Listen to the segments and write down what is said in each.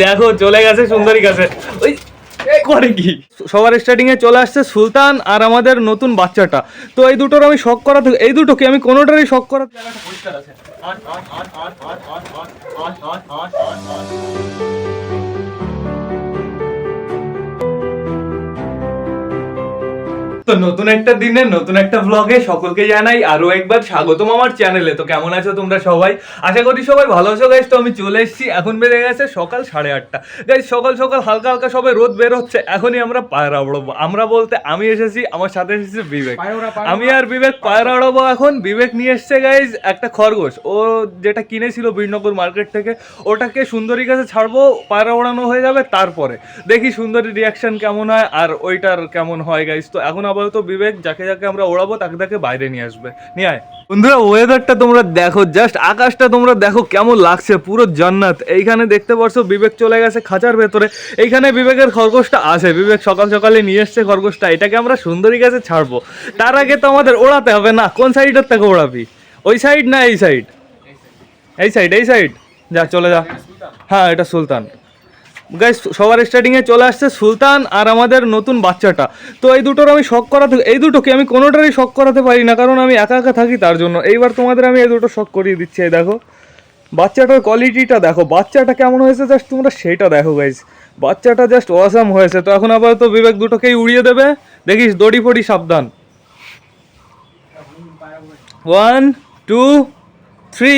দেখো চলে গেছে সুন্দরী কাছে ওই করে কি সবার স্টার্টিং এ চলে আসছে সুলতান আর আমাদের নতুন বাচ্চাটা তো এই দুটোর আমি শখ করা এই দুটো কি আমি কোনোটারই শখ করাতে তো নতুন একটা দিনে নতুন একটা ব্লগে সকলকে জানাই আরও একবার স্বাগতম আমার চ্যানেলে তো কেমন আছো তোমরা সবাই? আশা করি সবাই ভালো আছো গাইজ তো আমি চলে এসেছি। এখন বেড়ে গেছে সকাল সাড়ে আটটা। গাইজ সকাল সকাল হালকা হালকা সবে রোদ বের হচ্ছে। এখনই আমরা পায়রা উড়বো। আমরা বলতে আমি এসেছি আমার সাথে এসেছে বিবেক। আমি আর বিবেক পায়রা উড়বো এখন। বিবেক নিয়ে এসছে গাইজ একটা খরগোশ। ও যেটা কিনেছিল বীরনগর মার্কেট থেকে ওটাকে সুন্দরী কাছে ছাড়বো পায়রা ওড়ানো হয়ে যাবে তারপরে। দেখি সুন্দরী রিয়াকশন কেমন হয় আর ওইটার কেমন হয় গাইজ তো এখন আপাতত বিবেক, যাকে যাকে আমরা ওড়াবো, তাকে তাকে বাইরে নিয়ে আসবে। নিয়ে আয়। বন্ধুরা ওয়েদারটা তোমরা দেখো জাস্ট আকাশটা তোমরা দেখো কেমন লাগছে, পুরো জান্নাত। এইখানে দেখতে পারছ, বিবেক চলে গেছে খাঁচার ভেতরে। এইখানে বিবেকের খরগোশটা আছে। বিবেক সকাল সকালে নিয়ে এসছে খরগোশটা। এটাকে আমরা সুন্দরী কাছে ছাড়বো। তার আগে তো আমাদের ওড়াতে হবে না, কোন সাইডের থেকে ওড়াবি? ওই সাইড না এই সাইড এই সাইড এই সাইড যা, চলে যা। হ্যাঁ এটা সুলতান। গাইস সবার স্টার্টিং এ চলে আসছে সুলতান আর আমাদের নতুন বাচ্চাটা। তো এই দুটোর আমি শখ করাতে, এই দুটো কি আমি কোনোটারই শখ করাতে পারি না, কারণ আমি একা একা থাকি তার জন্য। এইবার তোমাদের আমি এই দুটো শখ করিয়ে দিচ্ছি, এই দেখো। বাচ্চাটার কোয়ালিটিটা দেখো, বাচ্চাটা কেমন হয়েছে জাস্ট তোমরা সেইটা দেখো গাইস বাচ্চাটা জাস্ট অসাম হয়েছে। তো এখন আপাতত বিবেক দুটোকেই উড়িয়ে দেবে। দেখিস, দড়ি ফড়ি সাবধান। ওয়ান টু থ্রি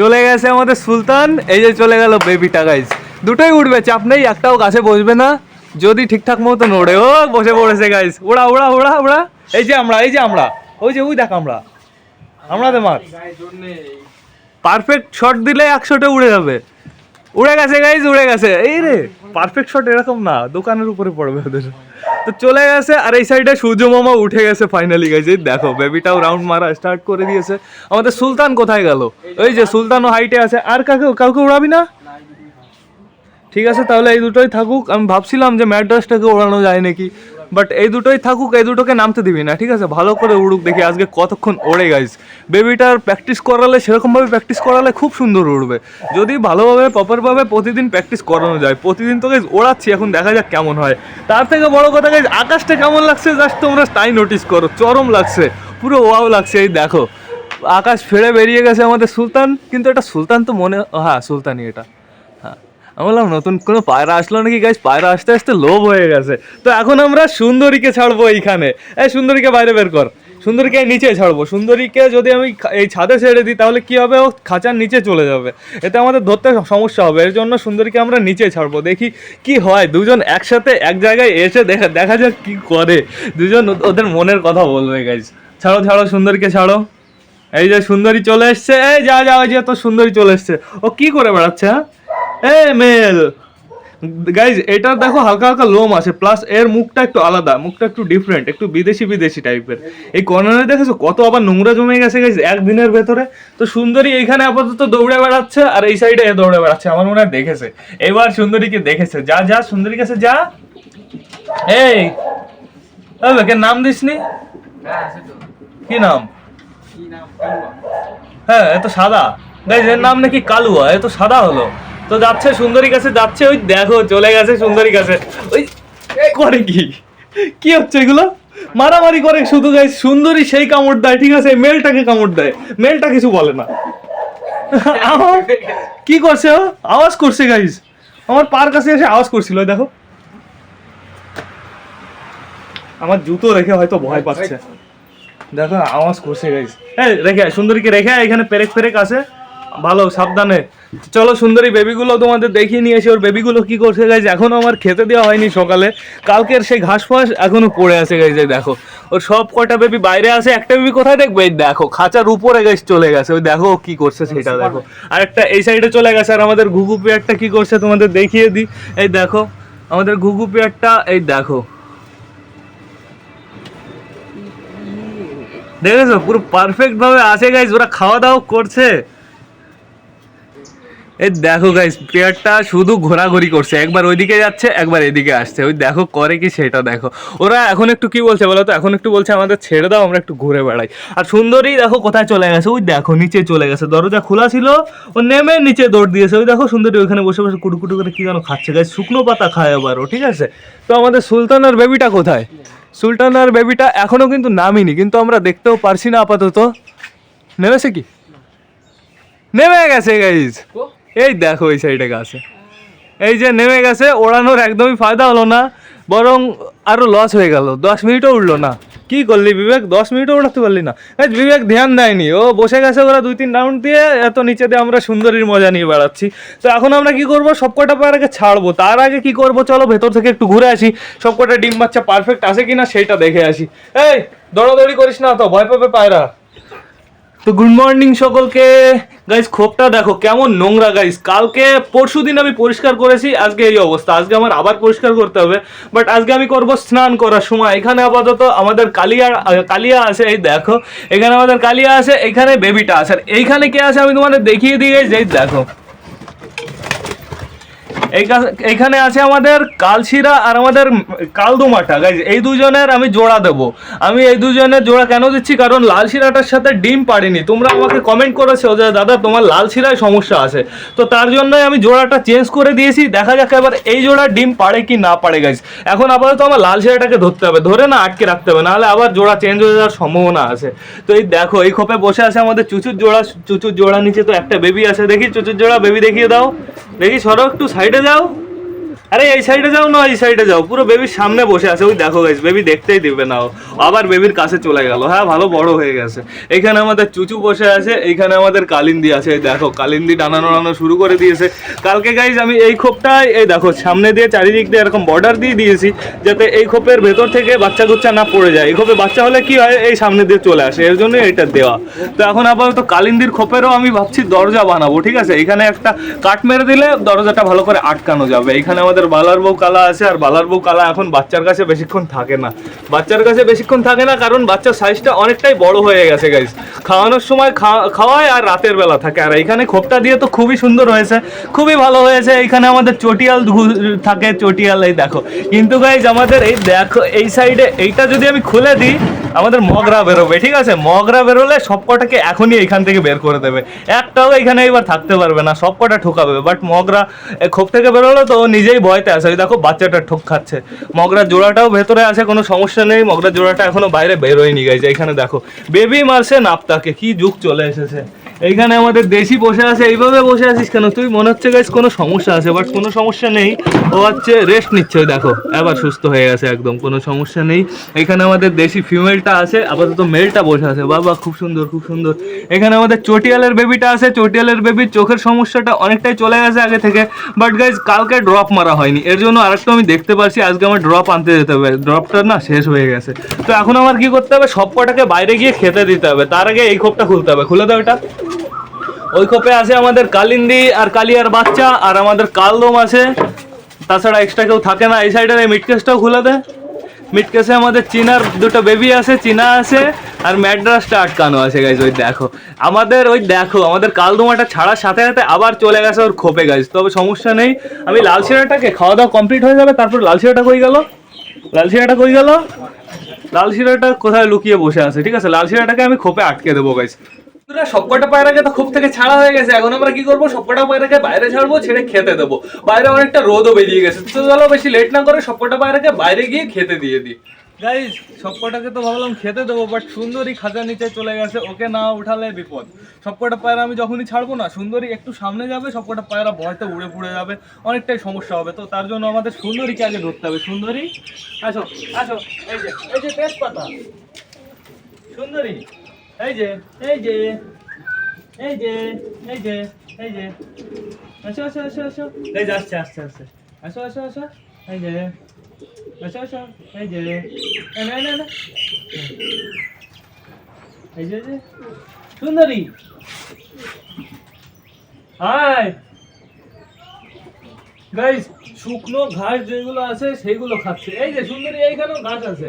চলে গেছে আমাদের সুলতান। এই যে চলে গেল বেবিটা গাইজ দুটোই উঠবে, চাপ নেই, একটাও গাছে বসবে না। যদি ঠিকঠাক মতো নড়ে, ও, বসে পড়েছে গাইস ওড়া ওড়া ওড়া ওড়া এই যে আমরা, এই যে আমরা। ওই যে, ওই দেখ আমরা। আমরা দে মার পারফেক্ট শট দিলে একশোটা উড়ে যাবে। উড়ে গেছে গাইজ উড়ে গেছে। এই রে পারফেক্ট শট এরকম না, দোকানের উপরে পড়বে ওদের। তো চলে গেছে, আর এই সাইডে সূর্য মামা উঠে গেছে ফাইনালি গাইজ এই দেখো বেবিটাও রাউন্ড মারা স্টার্ট করে দিয়েছে। আমাদের সুলতান কোথায় গেল? ওই যে, সুলতানও হাইটে আছে। আর কাকে, কাউকে উড়াবি না? ঠিক আছে, তাহলে এই দুটোই থাকুক। আমি ভাবছিলাম যে ম্যাড্রাসটাকে ওড়ানো যায় নাকি বাট এই দুটোই থাকুক, এই দুটোকে নামতে দিবি না, ঠিক আছে? ভালো করে উড়ুক, দেখি আজকে কতক্ষণ ওড়ে গাইজ বেবিটার প্র্যাকটিস করালে, সেরকমভাবে প্র্যাকটিস করালে খুব সুন্দর উড়বে। যদি ভালোভাবে প্রপারভাবে প্রতিদিন প্র্যাকটিস করানো যায়, প্রতিদিন তো গাইজ ওড়াচ্ছি, এখন দেখা যাক কেমন হয়। তার থেকে বড় কথা গাইজ আকাশটা কেমন লাগছে জাস্ট তোমরা তাই নোটিস করো, চরম লাগছে, পুরো ওয়াও লাগছে, এই দেখো। আকাশ ফেড়ে বেরিয়ে গেছে আমাদের সুলতান, কিন্তু এটা সুলতান তো মনে হ্যাঁ সুলতানই এটা। আমি বললাম, নতুন কোনো পায়রা আসলো নাকি গাইজ পায়রা আসতে আসতে লোভ হয়ে গেছে। তো এখন আমরা সুন্দরীকে ছাড়বো এইখানে। এই সুন্দরীকে বাইরে বের কর। সুন্দরীকে নিচে ছাড়বো। সুন্দরীকে যদি আমি এই ছাদে ছেড়ে দিই, তাহলে কি হবে? ও খাঁচার নিচে চলে যাবে। এতে আমাদের ধরতে সমস্যা হবে। এর জন্য সুন্দরীকে আমরা নিচে ছাড়বো। দেখি কি হয়। দুজন একসাথে এক জায়গায় এসে দেখা দেখা যাক কি করে। দুজন ওদের মনের কথা বলবে গাইজ ছাড়ো ছাড়ো, সুন্দরীকে ছাড়ো। এই যে সুন্দরী চলে এসছে। এই যা যা, ওই যে তো সুন্দরী চলে এসছে। ও কি করে বেড়াচ্ছে হ্যাঁ? এ মেল। গাইজ এটা দেখো হালকা হালকা লোম আছে প্লাস এর মুখটা একটু আলাদা মুখটা একটু ডিফারেন্ট একটু বিদেশি বিদেশি টাইপের এই কর্নারে দেখেছ কত আবার নোংরা জমে গেছে গাইজ একদিনের ভেতরে। তো সুন্দরী এইখানে আপাতত দৌড়ে বেড়াচ্ছে আর এই সাইডে দৌড়ে বেড়াচ্ছে আমার মনে হয় দেখেছে। এবার সুন্দরীকে দেখেছে। যা যা সুন্দরী কাছে যা। এই বেকে নাম দিসনি? কি নাম? হ্যাঁ এ তো সাদা। গাইজ এর নাম নাকি কালুয়া এ তো সাদা হলো। তো যাচ্ছে সুন্দরী কাছে, যাচ্ছে ওই দেখো, চলে গেছে সুন্দরী কাছে। ওই করে কি? কি হচ্ছে এগুলো? মারামারি করে শুধু গাইজ সুন্দরী সেই কামড় দেয়, ঠিক আছে? মেলটাকে কামড় দেয়। মেলটা কিছু বলে না। কি করছে ও? আওয়াজ করছে গাইজ আমার পার কাছে এসে আওয়াজ করছিল, দেখো। আমার জুতো রেখে হয়তো ভয় পাচ্ছে। দেখো, আওয়াজ করছে গাইস। হ্যাঁ রেখে সুন্দরীকে রেখে এখানে পেরেক পেরেক আছে। ভালো, সাবধানে। চলো সুন্দরী বেবিগুলো তোমাদের দেখিয়ে নিয়ে এসে ওর বেবিগুলো কি করছে গাইজ এখনও আমার খেতে দেওয়া হয়নি সকালে। কালকের সেই ঘাস ফাঁস এখনও পড়ে আছে গাইজ দেখো। ওর সব কয়টা বেবি বাইরে আছে? একটা বেবি কোথায় দেখবে? দেখো, খাঁচার উপরে গাইজ চলে গেছে। ওই দেখো কি করছে সেটা দেখো। আর একটা এই সাইডে চলে গেছে। আর আমাদের ঘুঘু পেয়ারটা কি করছে তোমাদের দেখিয়ে দিই। এই দেখো, আমাদের ঘুঘু পেয়ারটা, এই দেখো। দেখেছ? পুরো পারফেক্ট ভাবে আছে গাইজ ওরা খাওয়া দাওয়া করছে। এই দেখো গাইস পেয়ারটা শুধু ঘোরাঘুরি করছে। একবার ওইদিকে যাচ্ছে, একবার এদিকে আসছে। ওই দেখো, করে কি সেটা দেখো। ওরা এখন একটু কি বলছে বলো তো? এখন একটু বলছে আমাদের, ছেড়ে দাও, আমরা একটু ঘুরে বেড়াই। আর সুন্দরী দেখো কোথায় চলে গেছে? ওই দেখো, নিচে চলে গেছে। দরজা খোলা ছিল, ও নেমে নিচে দৌড় দিয়েছে। ওই দেখো সুন্দরী ওইখানে বসে বসে কুটু কুটু করে কি যেন খাচ্ছে। গাছ শুকনো পাতা খায় আবারও ঠিক আছে? তো আমাদের সুলতান আর বেবিটা কোথায়? সুলতান আর বেবিটা এখনও কিন্তু নামিনি, কিন্তু আমরা দেখতেও পারছি না আপাতত। নেমেছে কি? নেমে গেছে গাইজ এই দেখো এই সাইডে গাছে। এই যে নেমে গেছে, ওড়ানোর একদমই ফায়দা হলো না, বরং আরও লস হয়ে গেল। দশ মিনিটও উঠল না। কি করলি বিবেক? দশ মিনিটও উঠাতে পারলি না। বিবেক ধ্যান দেয়নি। ও বসে গেছে ওরা দুই তিন রাউন্ড দিয়ে, এত নিচে দিয়ে আমরা সুন্দরীর মজা নিয়ে বেড়াচ্ছি। তো এখন আমরা কি করব? সবকটা পায়রাকে ছাড়বো। তার আগে কি করব? চলো ভেতর থেকে একটু ঘুরে আসি। সবকটা ডিম বাচ্চা পারফেক্ট আছে কিনা সেটা দেখে আসি। এই, দৌড়াদৌড়ি করিস না তো, ভয় পাবে পায়রা। তো গুড মর্নিং সকলকে। গাইস খোপটা দেখো, কেমন নোংরা গাইস কালকে, পরশু দিন আমি পরিষ্কার করেছি, আজকে এই অবস্থা। আজকে আমার আবার পরিষ্কার করতে হবে বাট আজকে আমি করব স্নান করার সময়। এখানে আপাতত আমাদের কালিয়া কালিয়া আছে, এই দেখো। এখানে আমাদের কালিয়া আছে, এখানে বেবিটা আছে। আর এইখানে কে আছে আমি তোমাদের দেখিয়ে দিয়ে যাই দেখো। এইখানে আছে আমাদের কালশিরা আর আমাদের কালদুমাটা। গাইজ এই দুজনের আমি জোড়া দেব। আমি এই দুজনের জোড়া কেন দিচ্ছি? কারণ লাল শিরাটার সাথে ডিম পারিনি তোমরা আমাকে কমেন্ট করেছ যে, দাদা, তোমার লাল শিরায় সমস্যা আছে। তো তার জন্যই আমি জোড়াটা চেঞ্জ করে দিয়েছি। দেখা যাক এবার এই জোড়া ডিম পারে কি না পারে গাইজ এখন আপাতত আমার লাল শিরাটাকে ধরতে হবে। ধরে না আটকে রাখতে হবে। নাহলে আবার জোড়া চেঞ্জ হয়ে যাওয়ার সম্ভাবনা আছে। তো এই দেখো, এই খোপে বসে আছে আমাদের চুচুর জোড়া। চুচুর জোড়া নিচে তো একটা বেবি আছে। দেখি, চুচুর জোড়া বেবি দেখিয়ে দাও। দেখি, সরো একটু সাইডে যাও আরে, এই সাইডে যাও না, এই সাইডে যাও। পুরো বেবির সামনে বসে আছে। ওই দেখো গাইস বেবি দেখতেই দিবে না ও। আবার বেবির কাছে চলে গেল। হ্যাঁ ভালো বড় হয়ে গেছে। এখানে আমাদের চুচু বসে আছে এইখানে আমাদের কালিন্দি আছে। এই দেখো, কালিন্দি টানানো টানানো শুরু করে দিয়েছে। কালকে গাইজ আমি এই খোপটায়, এই দেখো, সামনে দিয়ে চারিদিক দিয়ে এরকম বর্ডার দিয়ে দিয়েছি, যাতে এই খোপের ভেতর থেকে বাচ্চা কুচ্চা না পড়ে যায়। এই খোপে বাচ্চা হলে কি হয়? এই সামনে দিয়ে চলে আসে। এর জন্য এটা দেওয়া। তো এখন আপাতত কালিন্দির খোপেরও আমি ভাবছি দরজা বানাবো, ঠিক আছে? এখানে একটা কাট মেরে দিলে দরজাটা ভালো করে আটকানো যাবে। এখানে আমাদের বালার বউ কালা আছে আর বালার বউ কালা এখন বাচ্চার কাছে বেশিক্ষণ থাকে না। বাচ্চার কাছে বেশিক্ষণ থাকে না কারণ বাচ্চার সাইজটা অনেকটাই বড় হয়ে গেছে গাইস খাওয়ানোর সময় খাওয়ায় আর রাতের বেলা থাকে। আর এখানে খোপটা দিয়ে তো খুবই সুন্দর হয়েছে, খুবই ভালো হয়েছে। এখানে আমাদের চটিয়াল থাকে, চটিয়াল, এই দেখো। কিন্তু গাইজ আমাদের এই দেখো, এই সাইডে এইটা যদি আমি খুলে দিই, আমাদের মগরা বেরোবে, ঠিক আছে? মগরা বেরোলে সবকটাকে এখনই এখান থেকে বের করে দেবে। একটাও এখানে এবার থাকতে পারবে না, সবকটা ঠোকাবে। বাট মগরা খোপ থেকে বেরোলো তো নিজেই ভয়তে আছে। ওই দেখো, বাচ্চাটা ঠোক খাচ্ছে। মগরা জোড়াটাও ভেতরে আছে, কোনো সমস্যা নেই। মগরা জোড়াটা এখনও বাইরে বেরোয়নি গাইছে এখানে দেখো বেবি মারছে নাপতাকে। কি যুগ চলে এসেছে। এইখানে আমাদের দেশি বসে আছে, এইভাবে বসে আছিস কেন? তুই মনে হচ্ছে গাইস কোনো সমস্যা আছে বাট কোনো সমস্যা নেই। ও হচ্ছে রেস্ট নিচ্ছে দেখো আবার সুস্থ হয়ে গেছে একদম, কোনো সমস্যা নেই। এখানে আমাদের দেশি ফিমেলটা আছে, আপাতত মেলটা বসে আছে, বাবা, খুব সুন্দর খুব সুন্দর। এখানে আমাদের চটিয়ালের বেবিটা আছে, চটিয়ালের বেবির চোখের সমস্যাটা অনেকটাই চলে গেছে আগে থেকে বাট গাইজ কালকে ড্রপ মারা হয়নি। এর জন্য আরেকটা আমি দেখতে পারছি, আজকে আমার ড্রপ আনতে যেতে হবে ড্রপটা না শেষ হয়ে গেছে। তো এখন আমার কি করতে হবে? সব কটাকে বাইরে গিয়ে খেতে দিতে হবে, তার আগে এই খোপটা খুলতে হবে। খুলে দাও এটা। ওই খোপে আছে আমাদের কালিন্দি আর কালিয়ার বাচ্চা আর আমাদের কালদম আছে। তাছাড়া এক্সট্রা কেউ থাকে না, এই সাইডের এই মিটকেসটাও খুলে দে। মিটকেসে আমাদের চিনার দুটো বেবি আছে, চিনা আছে আর ম্যাড্রাসটা আটকানো আছে গাইজ ওই দেখো। আমাদের, ওই দেখো, আমাদের কালদোমাটা ছাড়ার সাথে সাথে আবার চলে গেছে ওর খোপে গাইজ তবে সমস্যা নেই। আমি লাল শিরাটাকে খাওয়া দাওয়া কমপ্লিট হয়ে যাবে, তারপর লাল শিরাটা কই গেল? লাল শিরাটা কই গেল? লাল শিরাটা কোথায় লুকিয়ে বসে আছে, ঠিক আছে? লাল শিরাটাকে আমি খোপে আটকে দেবো গাইজ বন্ধুরা, সবকটা পায়রাকে তো খুব থেকে ছাড়া হয়ে গেছে। এখন আমরা কি করব? সবকটা পায়রাকে বাইরে ছাড়বো ছেড়ে খেতে দেবো। বাইরে অনেকটা রোদও বেরিয়ে গেছে। তো চলো বেশি লেট না করে সবকটা পায়রাকে বাইরে গিয়ে খেতে দিয়ে দিই। গাইজ সবকটাকে তো ভাবলাম খেতে দেবো বাট সুন্দরী খাঁচার নিচে চলে গেছে। ওকে না উঠালে বিপদ। সবকটা পায়রা আমি যখনই ছাড়বো না সুন্দরী একটু সামনে যাবে সবকটা পায়রা ভয়তে উড়ে পুড়ে যাবে। অনেকটাই সমস্যা হবে। তো তার জন্য আমাদের সুন্দরীকে আগে ধরতে হবে। সুন্দরী আসো আসো এই যে এই যে তেজপাতা। সুন্দরী এই যে এই যে এই যে এই যে, এই এই যে এই যে সুন্দরী। শুকনো ঘাস যেগুলো আছে, সেইগুলো খাচ্ছে। এই যে সুন্দরী, এইখানেও ঘাস আছে।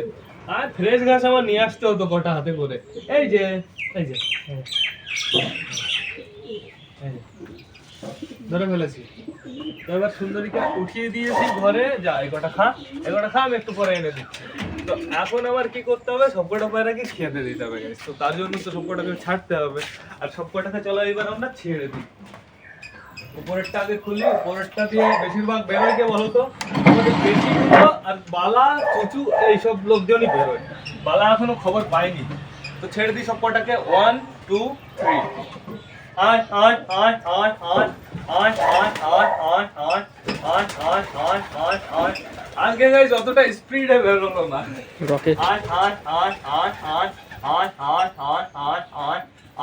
আর ফ্রেশ ঘাস আমার নিয়ে আসতে হতো কটা হাতে করে। এই যে এই যে। ধরে ফেলেছি। তো এবার সুন্দরীকে উঠিয়ে দিয়েছি ঘরে। যা এই কটা খা এই কটা খা, আমি একটু পরে এনে দিচ্ছি। তো এখন আবার কি করতে হবে? সবকটা পায়রাকে খেতে দিতে হবে। তো তার জন্য তো সবকটাকে ছাড়তে হবে। আর সবকটাকে চলো এবার আমরা ছেড়ে দিই। উপরেরটা আগে খুললি উপরেরটা দিয়ে বেশিরভাগ বেরোয় কে বলো তো আমাদের বেশিগুলো আর বালা চুচু এইসব লোকজনই বেরোয় বালা এখনও খবর পাইনি তো ছেড়ে দিই সব কটাকে ওয়ান টু থ্রি আট আট আট আট আট আট আট আট আট আট আট আট আট আট আট আজকে গাইজ অতটা স্পিডে বেরোলো না আট আট আট আট আট আট আট আট আট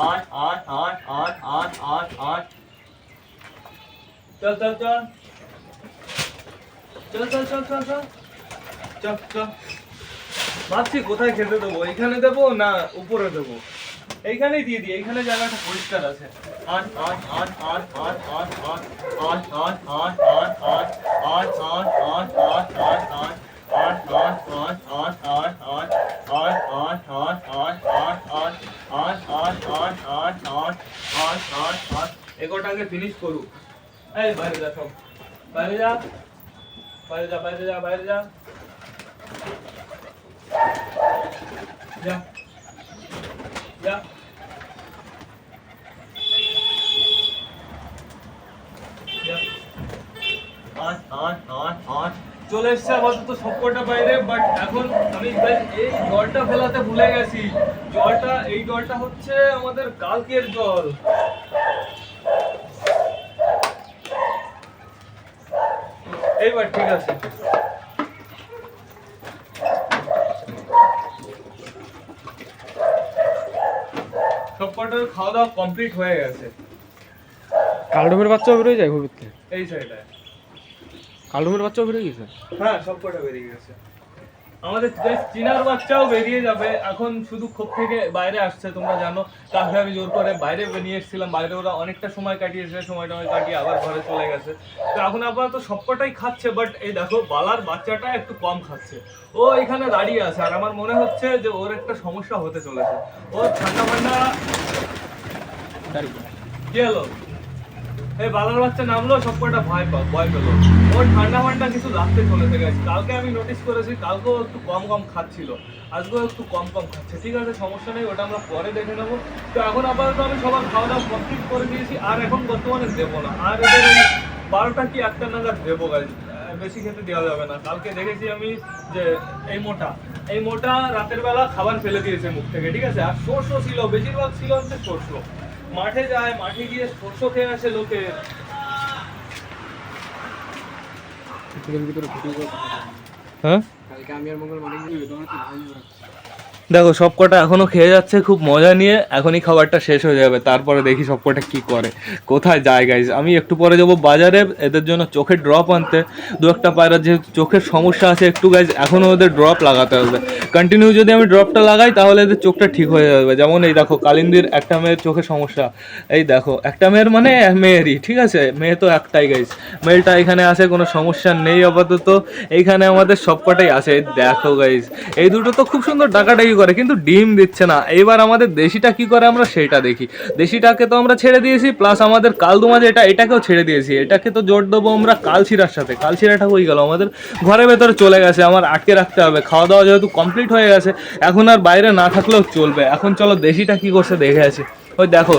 আট আট আট আট আট আট আট চল চল চল চল চল চল চল চল চল ভাবছি কোথায় খেতে দেবো এইখানে দেবো না উপরে দেবো এইখানেই দিয়ে দিই এইখানে জায়গাটা পরিষ্কার আছে আট আট আট আট আট আট আট আট আট আট আট আট আট আট আট আট আট এগোটাকে ফিনিশ করুক এই বাইরে যা সব। বাইরে যা। বাইরে যা বাইরে যা বাইরে যা। চলে এসছে আপাতত সবকটা বাইরে বাট এখন আমি এই জলটা ফেলাতে ভুলে গেছি। জলটা এই জলটা হচ্ছে আমাদের কালকের জল। এইবার ঠিক আছে। সবকটার খাওয়া দাওয়া কমপ্লিট হয়ে গেছে। কালডুমের বাচ্চাও বেরোয় যায় ঘুরতে? এই সাইডে কালডুমের বাচ্চাও বেরিয়ে গেছে? হ্যাঁ সবকটা বেরিয়ে গেছে। আমাদের চিনার বাচ্চাও বেরিয়ে যাবে। এখন শুধু ক্ষোভ থেকে বাইরে আসছে, তোমরা জানো। কালকে আমি জোর করে বাইরে নিয়ে এসেছিলাম। বাইরে ওরা অনেকটা সময় কাটিয়েছে সময় টময় কাটিয়ে আবার ঘরে চলে গেছে। তো এখন আপাতত সবকটাই খাচ্ছে বাট এই দেখো, বালার বাচ্চাটা একটু কম খাচ্ছে। ও এখানে দাঁড়িয়ে আছে, আর আমার মনে হচ্ছে যে ওর একটা সমস্যা হতে চলেছে। ওর ঠান্ডা ঠান্ডা কি হলো? এই বালার বাচ্চা নামলো সবকটা ভয় পা ভয় পেল। ওর ঠান্ডা ফান্ডা কিছু লাগতে চলেছে গেছে কালকে আমি নোটিস করেছি, কালকেও একটু কম কম খাচ্ছিল। আজকেও একটু কম কম খাচ্ছে। ঠিক আছে, সমস্যা নেই, ওটা আমরা পরে দেখে নেব। তো এখন আপাতত আমি সবার খাওয়া দাওয়া কমপ্লিট করে দিয়েছি আর এখন বর্তমানে দেবো না। আর এদের বারোটা কি একটা নাগাদ দেবো গাছ বেশি খেতে দেওয়া যাবে না। কালকে দেখেছি আমি যে এই মোটা। এই মোটা রাতের বেলা খাবার ফেলে দিয়েছে মুখ থেকে, ঠিক আছে? আর শস্য ছিল, বেশিরভাগ ছিল হচ্ছে শস্য মাঠে যায় মাঠে গিয়ে শস্য খেয়ে আসে লোকে কিছুদিন ভিতরে ভিডিও করে হ্যাঁ কালকে আমি আর মঙ্গল মালিক গিয়ে দেখো, সবকটা এখনও খেয়ে যাচ্ছে, খুব মজা নিয়ে। এখনই খাবারটা শেষ হয়ে যাবে। তারপরে দেখি সবকটা কি করে। কোথায় যায় গাইজ আমি একটু পরে যাব বাজারে। এদের জন্য চোখের ড্রপ আনতে। দু একটা পায়রা, যেহেতু চোখের সমস্যা আছে একটু গাইজ এখনও ওদের ড্রপ লাগাতে হবে। কন্টিনিউ যদি আমি ড্রপটা লাগাই, তাহলে এদের চোখটা ঠিক হয়ে যাবে। যেমন এই দেখো, কালিন্দির একটা মেয়ের চোখের সমস্যা। এই দেখো, একটা মেয়ের মানে মেয়েরই, ঠিক আছে? মেয়ে তো একটাই গাইজ মেয়েটা এখানে আছে, কোনো সমস্যা নেই আপাতত। এইখানে আমাদের সবকটাই আছে। দেখো গাইজ এই দুটো তো খুব সুন্দর করে, কিন্তু ডিম দিচ্ছে না। এবার আমাদের দেশিটা কি করে আমরা সেটা দেখি। দেশিটাকে তো আমরা ছেড়ে দিয়েছি প্লাস আমাদের কালদুমা যেটা এটাকেও ছেড়ে দিয়েছি। এটাকে তো জোর দেবো আমরা কালশিরার সাথে। কালশিরাটা হয়ে গেল, আমাদের ঘরের ভেতরে চলে গেছে, আমার আটকে রাখতে হবে। খাওয়া দাওয়া যেহেতু কমপ্লিট হয়ে গেছে, এখন আর বাইরে না থাকলেও চলবে। এখন চলো দেশিটা কি করছে দেখে আছি ওই দেখো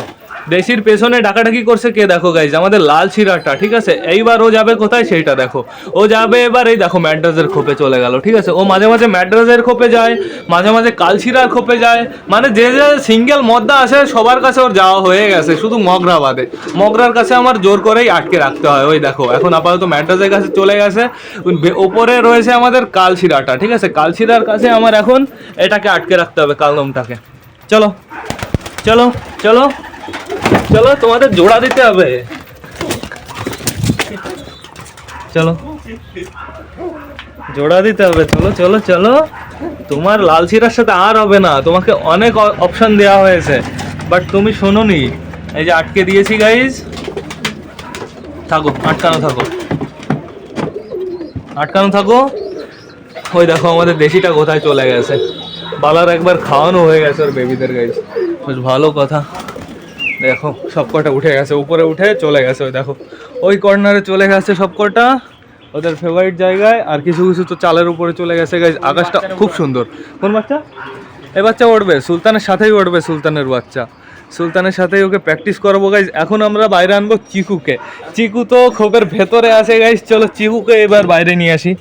দেশির পেছনে ডাকাডাকি করছে কে দেখো গাইজ আমাদের লাল ছিরাটা ঠিক আছে? এইবার ও যাবে কোথায়? সেইটা দেখো। ও যাবে এবার এই দেখো, ম্যাড্রাসের খোপে চলে গেল, ঠিক আছে? ও মাঝে মাঝে ম্যাড্রাসের খোপে যায়, মাঝে মাঝে কালছিরার খোপে যায়। মানে যে যে সিঙ্গেল মদ্দা আছে সবার কাছে ওর যাওয়া হয়ে গেছে, শুধু মগরা বাদে। মগরার কাছে আমার জোর করেই আটকে রাখতে হয়, ওই দেখো। এখন আপাতত ম্যাড্রাসের কাছে চলে গেছে। ওপরে রয়েছে আমাদের কালছিরাটা ঠিক আছে? কালছিরার কাছে আমার এখন এটাকে আটকে রাখতে হবে, কালদমটাকে। চলো চলো চলো। চলো, তোমাদের জোড়া দিতে হবে। চলো। জোড়া দিতে হবে, চলো চলো চলো। তোমার লাল চিরার সাথে আর হবে না। তোমাকে অনেক অপশন দেওয়া হয়েছে। বাট তুমি শোনোনি। এই যে আটকে দিয়েছি গাইজ থাকো, আটকানো থাকো। আটকানো থাকো। ওই দেখো, আমাদের দেশিটা কোথায় চলে গেছে। বালার একবার খাওয়ানো হয়ে গেছে ওর বেবিদের গাইজ বেশ ভালো কথা। দেখো সব কটা উঠে গেছে, উপরে উঠে চলে গেছে, ওই দেখো। ওই কর্নারে চলে গেছে সব কটা ওদের ফেভারিট জায়গায়, আর কিছু কিছু তো চালের উপরে চলে গেছে গাইজ আকাশটা খুব সুন্দর। কোন বাচ্চা? এই বাচ্চা উঠবে সুলতানের সাথেই উঠবে সুলতানের বাচ্চা। সুলতানের সাথেই ওকে প্র্যাকটিস করাবো গাইজ এখন আমরা বাইরে আনব চিকুকে। চিকু তো খোপের ভেতরে আছে গাইজ চলো চিকুকে এবার বাইরে নিয়ে আসি।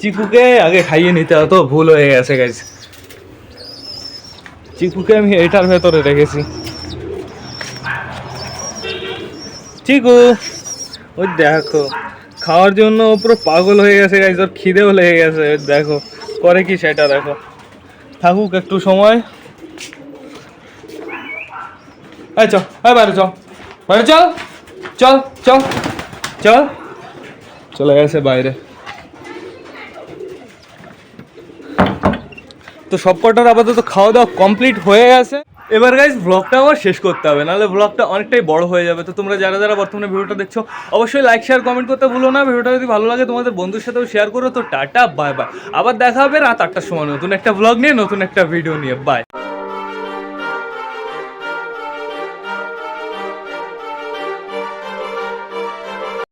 চিকুকে আগে খাইয়ে নিতে হতো ভুল হয়ে গেছে গাইজ চিকুকে আমি এটার ভেতরে রেখেছি। চিকু ওই দেখো, খাওয়ার জন্য পুরো পাগল হয়ে গেছে গাইজ ওর খিদেও লেগে গেছে দেখো। করে কি সেটা দেখো। থাকুক একটু সময়। এই চল হ্যাঁ বাইরে চল। বাইরে চল চল চল চল। চলে গেছে বাইরে। তো সব কটার আপাতত খাওয়া দাওয়া কমপ্লিট হয়ে গেছে। এবার গাইজ ব্লগটা আমার শেষ করতে হবে, নাহলে ব্লগটা অনেকটাই বড় হয়ে যাবে। তো তোমরা যারা যারা বর্তমানে ভিডিওটা দেখছ, অবশ্যই লাইক শেয়ার কমেন্ট করতে ভুলো না। ভিডিওটা যদি ভালো লাগে, তোমাদের বন্ধুর সাথেও শেয়ার করো। তো টাটা বাই বাই আবার দেখা হবে রাত আটটার সময় নতুন একটা ব্লগ নিয়ে, নতুন একটা ভিডিও নিয়ে। বাই